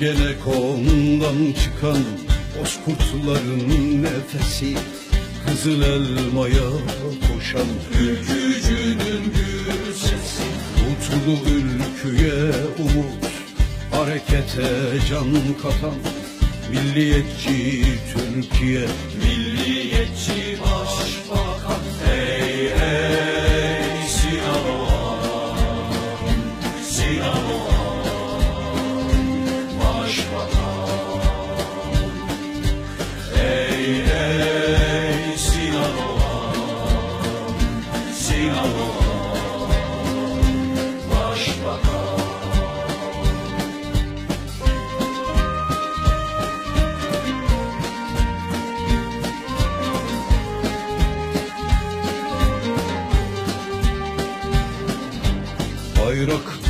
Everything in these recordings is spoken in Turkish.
Ergenekon'dan çıkan bozkurtların nefesi Kızıl elmaya koşan ülkücünün gül sesi. Utlu ülküye umut Harekete can katan Milliyetçi Türkiye. Milliyetçi başbakan Hey hey Sinan Oğan Sinan Oğan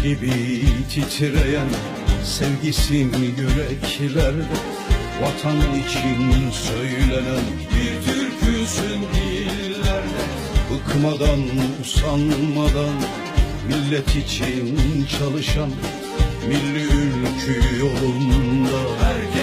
gibi titreyen sevgisin yüreklerde Vatan için söylenen bir türküsün dillerde. Bıkmadan usanmadan millet için çalışan Milli ülkü yolunda herkesi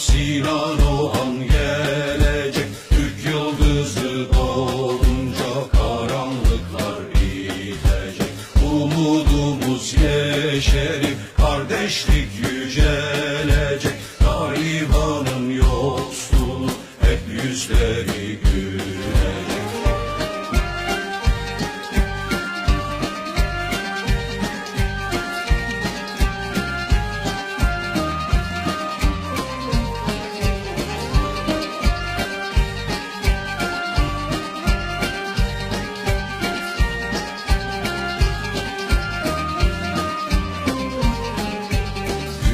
Sinan Oğan gelecek. Türk yıldızı doğunca karanlıklar gidecek Umudumuz yeşerip kardeşlik yücelecek. Garibanın yoksulluğu hep yüzleri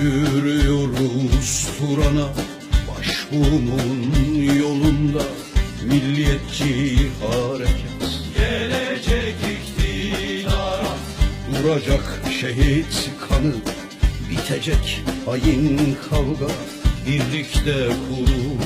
Yürüyoruz Turan'a başbuğumun yolunda. Milliyetçi hareket. Gelecek iktidara Duracak şehit kanı. Bitecek hain kavga Birlikte kurulacak